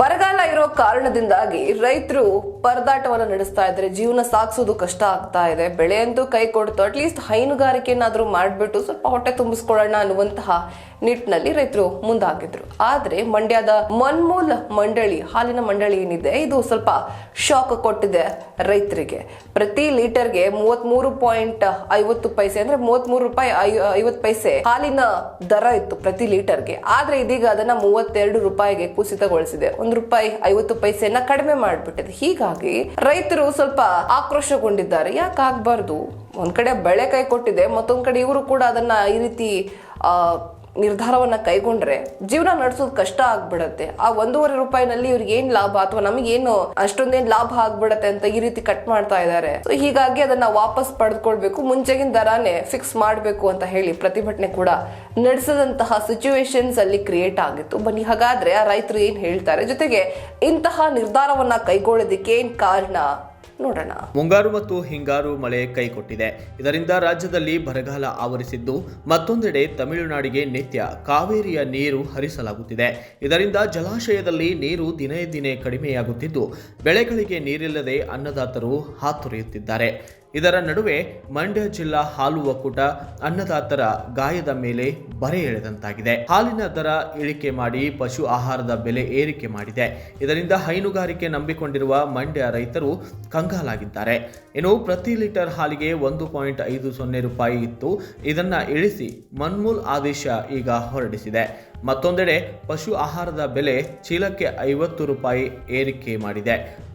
ಬರಗಾಲ ಇರೋ ಕಾರಣದಿಂದಾಗಿ ರೈತರು ಪರದಾಟವನ್ನ ನಡೆಸ್ತಾ ಇದ್ದಾರೆ. ಜೀವನ ಸಾಗಿಸೋದು ಕಷ್ಟ ಆಗ್ತಾ ಇದೆ. ಬೆಳೆ ಅಂತೂ ಕೈ ಕೊಡ್ತು. ಅಟ್ಲೀಸ್ಟ್ ಹೈನುಗಾರಿಕೆನಾದ್ರೂ ಮಾಡಿಬಿಟ್ಟು ಸ್ವಲ್ಪ ಹೊಟ್ಟೆ ತುಂಬಿಸ್ಕೊಳ್ಳೋಣ ಅನ್ನುವಂತಹ ನಿಟ್ಟಿನಲ್ಲಿ ರೈತರು ಮುಂದಾಗಿದ್ರು. ಆದ್ರೆ ಮಂಡ್ಯದ ಮನ್ಮೂಲ ಮಂಡಳಿ, ಹಾಲಿನ ಮಂಡಳಿ ಏನಿದೆ, ಇದು ಸ್ವಲ್ಪ ಶಾಕ್ ಕೊಟ್ಟಿದೆ ರೈತರಿಗೆ. ಪ್ರತಿ ಲೀಟರ್ಗೆ ಮೂವತ್ಮೂರು ಪಾಯಿಂಟ್ ಐವತ್ತು ಪೈಸೆ ಅಂದ್ರೆ ಮೂವತ್ಮೂರು ರೂಪಾಯಿ ಐವತ್ತು ಪೈಸೆ ಹಾಲಿನ ದರ ಇತ್ತು ಪ್ರತಿ ಲೀಟರ್ಗೆ. ಆದ್ರೆ ಇದೀಗ ಅದನ್ನ ಮೂವತ್ತೆರಡು ರೂಪಾಯಿಗೆ ಕುಸಿತಗೊಳಿಸಿದೆ. ಒಂದು ರೂಪಾಯಿ ಐವತ್ತು ಪೈಸೆಯನ್ನ ಕಡಿಮೆ ಮಾಡಿಬಿಟ್ಟಿದೆ. ಹೀಗಾಗಿ ರೈತರು ಸ್ವಲ್ಪ ಆಕ್ರೋಶಗೊಂಡಿದ್ದಾರೆ. ಯಾಕೆ ಆಗ್ಬಾರ್ದು? ಒಂದ್ ಕಡೆ ಬೆಳೆ ಕೈ ಕೊಟ್ಟಿದೆ, ಮತ್ತೊಂದ್ ಕಡೆ ಇವರು ಕೂಡ ಅದನ್ನ ಈ ರೀತಿ, ಆ ನಿರ್ಧಾರವನ್ನ ಕೈಗೊಂಡ್ರೆ ಜೀವನ ನಡೆಸೋದು ಕಷ್ಟ ಆಗ್ಬಿಡತ್ತೆ. ಆ ಒಂದೂವರೆ ರೂಪಾಯಿನಲ್ಲಿ ಇವ್ರಿಗೆ ಏನ್ ಲಾಭ ಅಥವಾ ನಮಗೇನು ಅಷ್ಟೊಂದೇನ್ ಲಾಭ ಆಗ್ಬಿಡತ್ತೆ ಅಂತ ಈ ರೀತಿ ಕಟ್ ಮಾಡ್ತಾ ಇದ್ದಾರೆ ಸೊ ಹೀಗಾಗಿ ಅದನ್ನ ವಾಪಸ್ ಪಡೆದುಕೊಳ್ಬೇಕು, ಮುಂಚೆಗಿನ ದರಾನೇ ಫಿಕ್ಸ್ ಮಾಡಬೇಕು ಅಂತ ಹೇಳಿ ಪ್ರತಿಭಟನೆ ಕೂಡ ನಡೆಸದಂತಹ ಸಿಚುವೇಶನ್ಸ್ ಅಲ್ಲಿ ಕ್ರಿಯೇಟ್ ಆಗಿತ್ತು. ಬನ್ನಿ, ಹಾಗಾದ್ರೆ ಆ ರೈತರು ಏನ್ ಹೇಳ್ತಾರೆ? ಜೊತೆಗೆ ಇಂತಹ ನಿರ್ಧಾರವನ್ನ ಕೈಗೊಳ್ಳೋದಕ್ಕೆ ಏನ್ ಕಾರಣ? ನೋಡೋಣ. ಮುಂಗಾರು ಮತ್ತು ಹಿಂಗಾರು ಮಳೆ ಕೈಕೊಟ್ಟಿದೆ. ಇದರಿಂದ ರಾಜ್ಯದಲ್ಲಿ ಬರಗಾಲ ಆವರಿಸಿದ್ದು, ಮತ್ತೊಂದೆಡೆ ತಮಿಳುನಾಡಿಗೆ ನಿತ್ಯ ಕಾವೇರಿಯ ನೀರು ಹರಿಸಲಾಗುತ್ತಿದೆ. ಇದರಿಂದ ಜಲಾಶಯದಲ್ಲಿ ನೀರು ದಿನೇ ದಿನೇ ಕಡಿಮೆಯಾಗುತ್ತಿದ್ದು, ಬೆಳೆಗಳಿಗೆ ನೀರಿಲ್ಲದೆ ಅನ್ನದಾತರು ಹಾತೊರೆಯುತ್ತಿದ್ದಾರೆ. ಇದರ ನಡುವೆ ಮಂಡ್ಯ ಜಿಲ್ಲಾ ಹಾಲು ಒಕ್ಕೂಟ ಅನ್ನದಾತರ ಗಾಯದ ಮೇಲೆ ಬರೆ ಎಳೆದಂತಾಗಿದೆ. ಹಾಲಿನ ದರ ಇಳಿಕೆ ಮಾಡಿ ಪಶು ಆಹಾರದ ಬೆಲೆ ಏರಿಕೆ ಮಾಡಿದೆ. ಇದರಿಂದ ಹೈನುಗಾರಿಕೆ ನಂಬಿಕೊಂಡಿರುವ ಮಂಡ್ಯ ರೈತರು ಕಂಗಾಲಾಗಿದ್ದಾರೆ. ಇನ್ನು ಪ್ರತಿ ಲೀಟರ್ ಹಾಲಿಗೆ ಒಂದು ಪಾಯಿಂಟ್ ಐದು ಸೊನ್ನೆ ರೂಪಾಯಿ ಇತ್ತು. ಇದನ್ನ ಇಳಿಸಿ ಮನ್ಮೂಲ್ ಆದೇಶ ಈಗ ಹೊರಡಿಸಿದೆ. ಮತ್ತೊಂದೆಡೆ ಪಶು ಆಹಾರದ ಬೆಲೆ ಚೀಲಕ್ಕೆ ಐವತ್ತು ರೂಪಾಯಿ ಏರಿಕೆ ಮಾಡಿದೆ.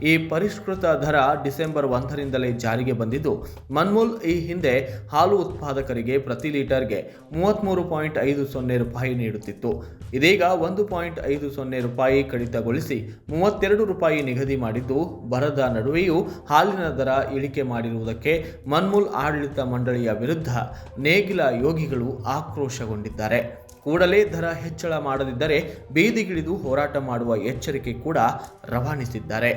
ಈ ಪರಿಷ್ಕೃತ ದರ ಡಿಸೆಂಬರ್ ಒಂದರಿಂದಲೇ ಜಾರಿಗೆ ಬಂದಿದ್ದು, ಮನ್ಮೂಲ್ ಈ ಹಿಂದೆ ಹಾಲು ಉತ್ಪಾದಕರಿಗೆ ಪ್ರತಿ ಲೀಟರ್ಗೆ ಮೂವತ್ತ್ಮೂರು ಪಾಯಿಂಟ್ ಐದು ಸೊನ್ನೆ ರೂಪಾಯಿ ನೀಡುತ್ತಿತ್ತು. ಇದೀಗ ಒಂದು ಪಾಯಿಂಟ್ ಐದು ಸೊನ್ನೆ ರೂಪಾಯಿ ಕಡಿತಗೊಳಿಸಿ ಮೂವತ್ತೆರಡು ರೂಪಾಯಿ ನಿಗದಿ ಮಾಡಿದ್ದು, ಬರದ ನಡುವೆಯೂ ಹಾಲಿನ ದರ ಇಳಿಕೆ ಮಾಡಿರುವುದಕ್ಕೆ ಮನ್ಮೂಲ್ ಆಡಳಿತ ಮಂಡಳಿಯ ವಿರುದ್ಧ ನೇಗಿಲ ಯೋಗಿಗಳು ಆಕ್ರೋಶಗೊಂಡಿದ್ದಾರೆ. ಕೂಡಲೇ ದರ ಹೆಚ್ಚಳ ಮಾಡದಿದ್ದರೆ ಬೀದಿಗಿಳಿದು ಹೋರಾಟ ಮಾಡುವ ಎಚ್ಚರಿಕೆ ಕೂಡ ರವಾನಿಸಿದ್ದಾರೆ.